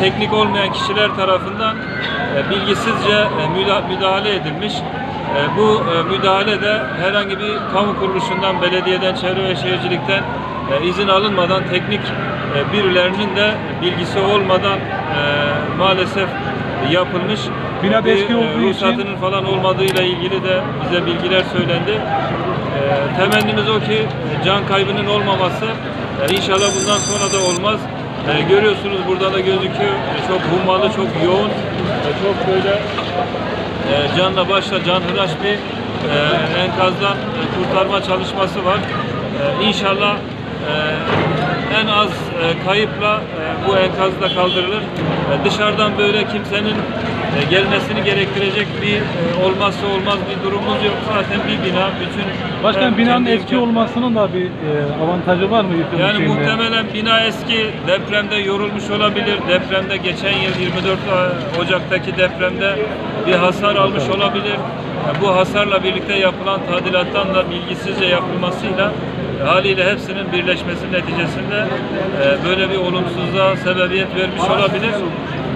teknik olmayan kişiler tarafından e, bilgisizce e, müda- müdahale edilmiş. E, bu e, müdahale de herhangi bir kamu kuruluşundan, belediyeden, çevre ve şehircilikten e, izin alınmadan teknik e, birilerinin de bilgisi olmadan e, maalesef yapılmış. Bina Bir, eski e, olduğu için- ruhsatının falan olmadığıyla ilgili de bize bilgiler söylendi. E, temennimiz o ki e, can kaybının olmaması. E, inşallah bundan sonra da olmaz. E, görüyorsunuz burada da gözüküyor. E, çok hummalı, çok yoğun, e, çok böyle e, canla başla canhıraş bir e, enkazdan e, kurtarma çalışması var. E, inşallah e, en az e, kayıpla e, bu enkaz da kaldırılır. E, dışarıdan böyle kimsenin gelmesini gerektirecek bir e, olmazsa olmaz bir durumumuz yok. Zaten bir bina bütün Başkan hem binanın eski imkan- olmasının da bir e, avantajı var mı yani şeyinde? muhtemelen bina eski, depremde yorulmuş olabilir. Depremde geçen yıl 24 Ocak'taki depremde bir hasar almış olabilir. E, Bu hasarla birlikte yapılan tadilattan da bilgisizce yapılmasıyla e, haliyle hepsinin birleşmesi neticesinde e, böyle bir olumsuzluğa sebebiyet vermiş olabilir.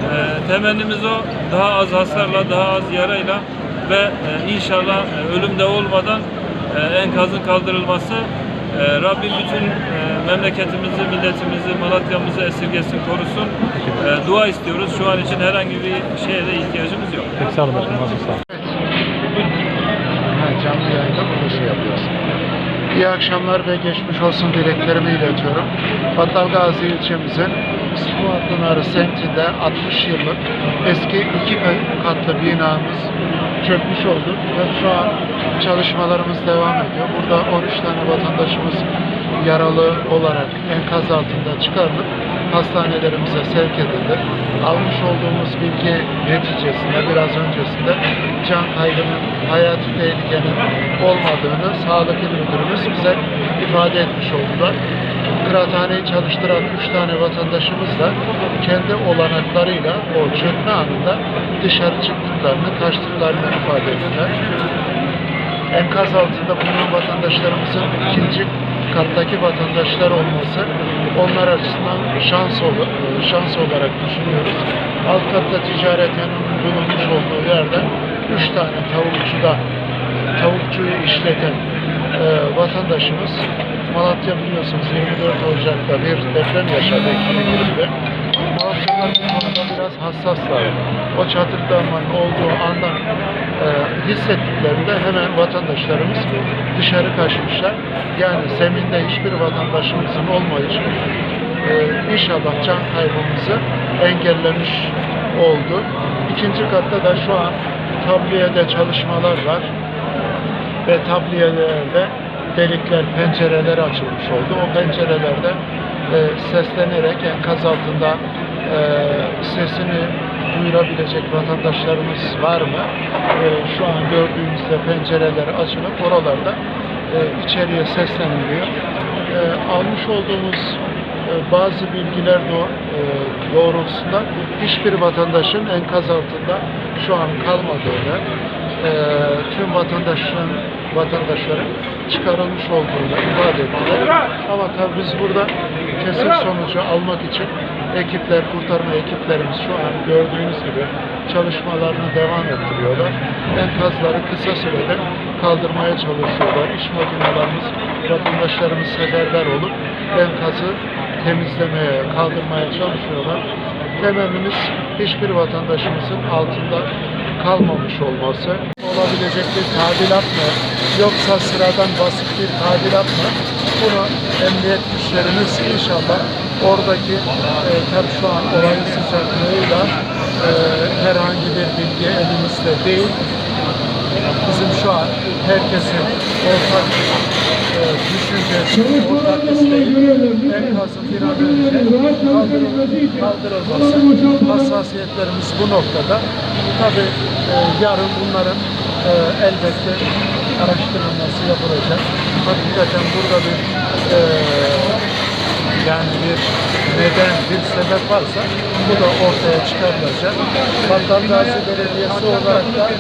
E, Temennimiz o daha az hasarla, daha az yarayla ve e, inşallah e, ölüm de olmadan e, enkazın kaldırılması e, Rabbim bütün e, memleketimizi, milletimizi, Malatya'mızı esirgesin, korusun. E, dua istiyoruz. Şu an için herhangi bir şeye de ihtiyacımız yok. Peki sağ olun sağ olun. Ha, canlı yayında burada şey yapıyoruz. İyi akşamlar ve geçmiş olsun dileklerimi iletiyorum. Battal Gazi ilçemizin Suat Pınarı semtinde 60 yıllık eski iki katlı binamız çökmüş oldu ve şu an çalışmalarımız devam ediyor. Burada 13 tane vatandaşımız yaralı olarak enkaz altında çıkarılıp hastanelerimize sevk edildi. Almış olduğumuz bilgi neticesinde biraz öncesinde can kaybının, hayati tehlikenin olmadığını sağlık il müdürümüz bize ifade etmiş oldular. Kıraathaneyi çalıştıran 3 tane vatandaşımız da kendi olanaklarıyla o çökme anında dışarı çıktıklarını, kaçtıklarını ifade ettiler enkaz altında bulunan vatandaşlarımızın ikinci kattaki vatandaşlar olması onlar açısından şans, ol- e, şans olarak düşünüyoruz. Alt katta ticarethanın bulunmuş olduğu yerde üç tane tavukçuda tavukçuyu işleten e, vatandaşımız Malatya biliyorsunuz 24 Ocak'ta bir deprem yaşadı 2020'de. Malatyalılar bu konuda biraz hassaslar. O çatırdamanın olduğu andan e, hissettiklerinde hemen vatandaşlarımız dışarı kaçmışlar. Yani zeminde hiçbir vatandaşımızın olmayışı e, inşallah can kaybımızı engellemiş oldu. İkinci katta da şu an tabliyede çalışmalar var ve tabliyelerde delikler, pencereler açılmış oldu. O pencerelerde e, seslenerek enkaz altında e, sesini duyurabilecek vatandaşlarımız var mı? E, şu an gördüğünüzde pencereler açılıp oralarda e, içeriye sesleniliyor. E, almış olduğumuz e, bazı bilgiler doğ- e, doğrultusunda hiçbir vatandaşın enkaz altında şu an kalmadığını, e, tüm vatandaşların vatandaşların çıkarılmış olduğunu ifade ettiler. Ama tabii biz burada kesin sonucu almak için ekipler, kurtarma ekiplerimiz şu an gördüğünüz gibi çalışmalarını devam ettiriyorlar. Enkazları kısa sürede kaldırmaya çalışıyorlar. İş makinelerimiz, vatandaşlarımız seferber olup enkazı temizlemeye, kaldırmaya çalışıyorlar. Temennimiz hiçbir vatandaşımızın altında kalmamış olması olabilecek bir tadilat mı? Yoksa sıradan basit bir tadilat mı? Bunu emniyet güçlerimiz inşallah oradaki e, tabi şu an olayın sıcaklığıyla e, herhangi bir bilgi elimizde değil. Bizim şu an herkesin ortak e, düşüncesi, ortak isteği enkazın bir an önce kaldırıl- kaldırılması, hassasiyetlerimiz bu noktada. Tabi yarın bunların e, elbette araştırılması yapılacak. Hakikaten burada bir e, yani bir neden, bir sebep varsa bu da ortaya çıkarılacak. Battal Gazi Belediyesi olarak da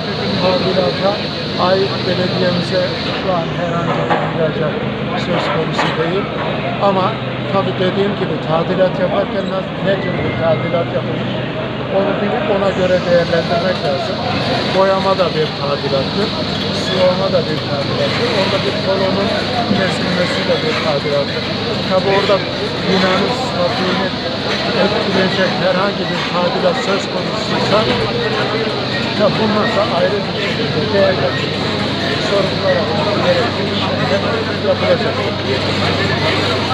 tadilata ait belediyemize şu an herhangi bir ihracat söz konusu değil. Ama tabii dediğim gibi tadilat yaparken nasıl- ne tür bir tadilat yapılır onu bilip ona göre değerlendirmek lazım. Boyama da bir tadilattır. Sulama da bir tadilattır. Orada bir kolonun kesilmesi de bir tadilattır. Tabi orada binanın statüğünü etkileyecek herhangi bir tadilat söz konusuysa tabi da ayrı bir şekilde değerlendirilecek. Sorunlar gerektiği işlemler yapılacak.